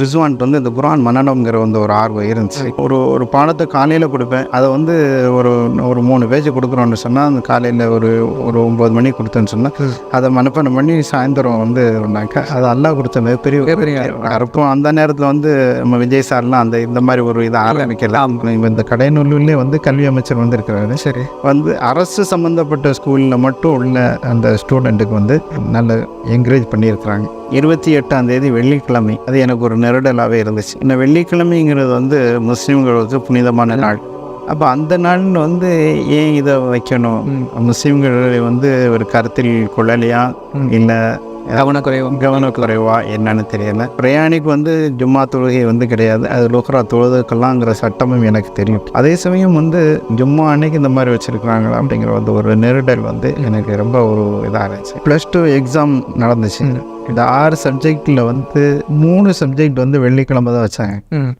ரிசுவான்ட்டு வந்து இந்த குரான் மன்னனம்ங்கிற வந்து ஒரு ஆர்வம் இருந்துச்சு. ஒரு ஒரு பாடத்தை காலையில் கொடுப்பேன். அதை வந்து ஒரு ஒரு மூணு பேஜ் கொடுக்குறோன்னு சொன்னால் அந்த காலையில் ஒரு ஒரு ஒம்பது மணிக்கு கொடுத்தேன்னு சொன்னால் அதை மனப்பாடம் பண்ணி சாயந்தரம் வந்து ஒன்றாக்க அது அல்லாஹ் கொடுத்த மிகப்பெரிய மிகப்பெரிய அப்போ அந்த நேரத்தில் வந்து நம்ம விஜய் சார்லாம் அந்த இந்த மாதிரி ஒரு இதை ஆரம்பிக்கல. இப்ப இந்த கடைநல்லூர்லேயே வந்து கல்வி அமைச்சர் வந்து இருக்கிறாரு சரி. வந்து அரசு சம்மந்தப்பட்ட ஸ்கூலில் மட்டும் உள்ள அந்த ஸ்டூடெண்ட்டுக்கு வந்து நல்ல என்கரேஜ் பண்ணியிருக்கிறாங்க. இருபத்தி எட்டாம் தேதி வெள்ளிக்கிழமை. அது எனக்கு ஒரு நெருடலாகவே இருந்துச்சு. இந்த வெள்ளிக்கிழமைங்கிறது வந்து முஸ்லீம்களுக்கு புனிதமான நாள். அப்போ அந்த நாள்னு வந்து ஏன் இதை வைக்கணும்? முஸ்லீம்களை வந்து ஒரு கருத்தில் கொள்ளலையா? இல்லை கவனக்குறைவு? கவனக்குறைவா என்னன்னு தெரியல. பிரயாணிக்கு வந்து ஜும்மா தொழுகை வந்து கிடையாது. அது லுக்ரா தொழுதுக்கெல்லாங்கிற சட்டமும் எனக்கு தெரியும். அதே சமயம் வந்து ஜும்மா அன்னைக்கு இந்த மாதிரி வச்சிருக்கிறாங்களா அப்படிங்கிற வந்து ஒரு நெருடல் வந்து எனக்கு ரொம்ப ஒரு இதாக இருந்துச்சு ப்ளஸ் டூ எக்ஸாம் நடந்துச்சு இந்த ஆறு சப்ஜெக்டில் வந்து மூணு சப்ஜெக்ட் வந்து வெள்ளிக்கிழமை தான் வச்சாங்க.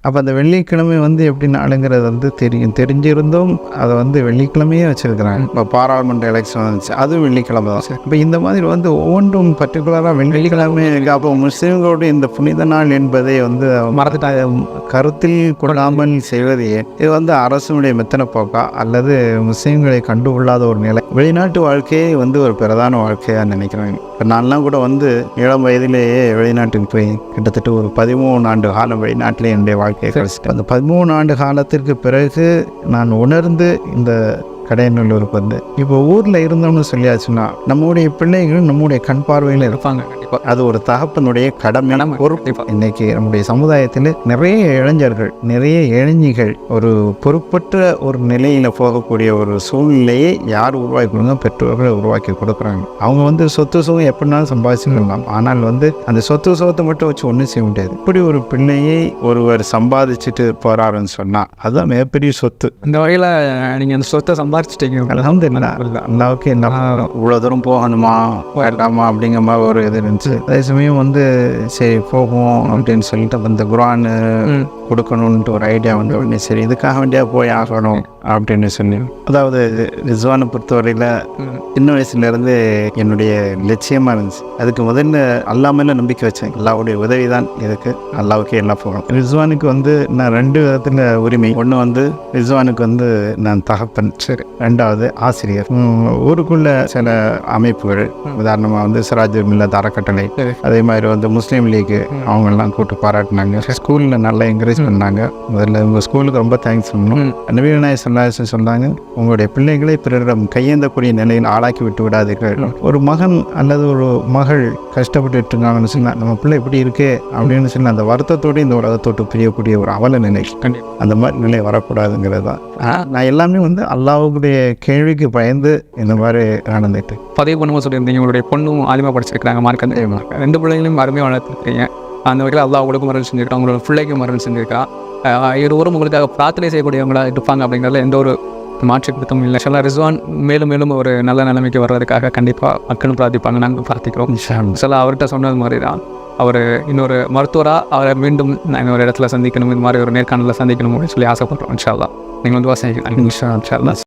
அப்போ அந்த வெள்ளிக்கிழமை வந்து எப்படி நாளுங்கிறது வந்து தெரியும். தெரிஞ்சிருந்தும் அதை வந்து வெள்ளிக்கிழமையே வச்சிருக்கிறாங்க. இப்போ பாராளுமன்ற எலெக்ஷன் வந்துச்சு. அதுவும் வெள்ளிக்கிழமை தான். இப்போ இந்த மாதிரி வந்து ஒவ்வொன்றும் பர்டிகுலராக வெள்ளிக்கிழமை இருக்கு. அப்போ முஸ்லீம்களோட இந்த புனித நாள் என்பதை வந்து மறந்துட்டாங்க. கருத்தில் கொள்ளாமல் செய்வது ஏன் இது வந்து அரசுடைய மெத்தன போக்கா அல்லது முஸ்லீம்களை கண்டுகொள்ளாத ஒரு நிலை? வெளிநாட்டு வாழ்க்கையே வந்து ஒரு பிரதான வாழ்க்கையாக நினைக்கிறாங்க இப்போ நான்லாம் கூட வந்து இளம் வயதிலேயே வெளிநாட்டுக்கு போய் கிட்டத்தட்ட ஒரு பதிமூணு ஆண்டு காலம் வெளிநாட்டிலே என்னுடைய வாழ்க்கையை கழிச்சிட்டேன். அந்த பதிமூணு ஆண்டு காலத்திற்கு பிறகு நான் உணர்ந்து இந்த கடையநல்லூருக்கு வந்து. இப்போ ஊரில் இருந்தோம்னு சொல்லியாச்சுன்னா நம்முடைய பிள்ளைகள் நம்முடைய கண் பார்வையில் இருப்பாங்க. கண்டிப்பா. அது ஒரு தகப்பனுடைய கடமை கடமை, பொறுப்பு. இன்னைக்கு நம்முடைய சமுதாயத்தில் நிறைய இளைஞர்கள் நிறைய இளைஞிகள் ஒரு பொறுப்பற்ற ஒரு நிலையில் போகக்கூடிய ஒரு சூழ்நிலையை யார் உருவாக்கி கொடுங்க பெற்றோர்கள் உருவாக்கி கொடுக்குறாங்க. அவங்க வந்து சொத்து சுகம் எப்படினாலும் சம்பாதிச்சுக்கலாம். ஆனால் வந்து அந்த சொத்து சுகத்தை மட்டும் வச்சு ஒன்றும் செய்ய முடியாது. இப்படி ஒரு பிள்ளையை ஒருவர் சம்பாதிச்சுட்டு போறாருன்னு சொன்னால் அதுதான் மிகப்பெரிய சொத்து. இந்த வகையில் நீங்கள் அந்த சொத்தை சம்பாரிச்சிட்டீங்க அலமதுல்லா அல்லாவுக்கு என்ன இவ்வளோ தூரம் போகணுமா? வேண்டாமா? அப்படிங்கிற மாதிரி ஒரு இது இருந்துச்சு. அதே சமயம் வந்து சரி போகும் அப்படின்னு சொல்லிட்டு அந்த குரான். கொடுக்கணுன்ட்டு ஒரு ஐடியா வந்து உடனே சரி இதுக்காக வேண்டியா போய் ஆகணும்? அப்படின்னு சொன்னேன். அதாவது ரிஸ்வானை பொறுத்தவரையில். சின்ன வயசுலேருந்து என்னுடைய லட்சியமாக இருந்துச்சு. அதுக்கு முதல்ல அல்லா மேலே நம்பிக்கை வச்சேன். அல்லாவுடைய உதவி தான் இதுக்கு. அல்லாவுக்கே எல்லாம் போகணும் ரிஸ்வானுக்கு வந்து நான் ரெண்டு விதத்தில் உரிமை. ஒன்று வந்து ரிஸ்வானுக்கு வந்து நான் தகப்பன். சரி. ரெண்டாவது ஆசிரியர். ஊருக்குள்ள சில அமைப்புகள். உதாரணமாக வந்து சிராஜ் மில்லத் அறக்கட்டளை. அதே மாதிரி வந்து முஸ்லீம் லீக் அவங்கெல்லாம் கூட்டு பாராட்டினாங்க. ஸ்கூலில் நல்லா என்கரேஜ் பண்ணாங்க. முதல்ல உங்கள் ஸ்கூலுக்கு ரொம்ப தேங்க்ஸ் சொல்லணும். ம். நவீன சொல்லாசன் சொன்னாங்க உங்களுடைய பிள்ளைகளை பிறரிடம் கையேந்தக்கூடிய நிலையில் ஆளாக்கி விட்டு விடாதீர்கள். ஒரு மகன் அல்லது ஒரு மகள் கஷ்டப்பட்டு இருக்காங்கன்னு சொன்னா நம்ம பிள்ளை இப்படி இருக்கே அப்படின்னு சொல்லி அந்த வருத்தத்தோடு இந்த உலகத்தோட்டு பிரியக்கூடிய ஒரு அவல நிலை. அந்த மாதிரி நிலை வரக்கூடாதுங்கிறது தான். நான் எல்லாமே வந்து அல்லாவுடைய கேள்விக்கு பயந்து இந்த மாதிரி நடந்துட்டு. பதிவு பண்ணும்போது சொல்லியிருந்தீங்க உங்களுடைய பொண்ணும் ஆலிமா படிச்சிருக்காங்க மார்க் ரெண்டு பிள்ளைங்களையும் அருமையாக வளர்த்துருக்கீங்க. அந்த வகையில் அல்லாஹ் உங்களுக்கும் மரணம் செஞ்சிருக்கான் உங்களோட பிள்ளைக்கும் மரணம் செஞ்சிருக்கா? அஹ் இருவரும் உங்களுக்காக பிரார்த்தனை செய்யக்கூடியவங்களா இருப்பாங்க அப்படிங்கிறதுல எந்த ஒரு மாற்று கருத்தும் இல்லை. ஷல்லா ரிஸ்வான் மேலும் மேலும் ஒரு நல்ல நிலைமைக்கு வர்றதுக்காக கண்டிப்பாக மக்களும் பிரார்த்திப்பாங்க நாங்கள் பிரார்த்திக்கிறோம். சில அவர்கிட்ட சொன்னது மாதிரி தான் அவர் இன்னொரு மருத்துவராக அவரை மீண்டும் நான் இன்னொரு இடத்துல சந்திக்கணும் இந்த மாதிரி ஒரு நேர்காணலில் சந்திக்கணும் அப்படின்னு சொல்லி ஆசைப்படுறோம் இன்ஷா அல்லாஹ் நீங்கள் வந்து வாசிங்க. இன்ஷா இன்ஷா அல்லாஹ்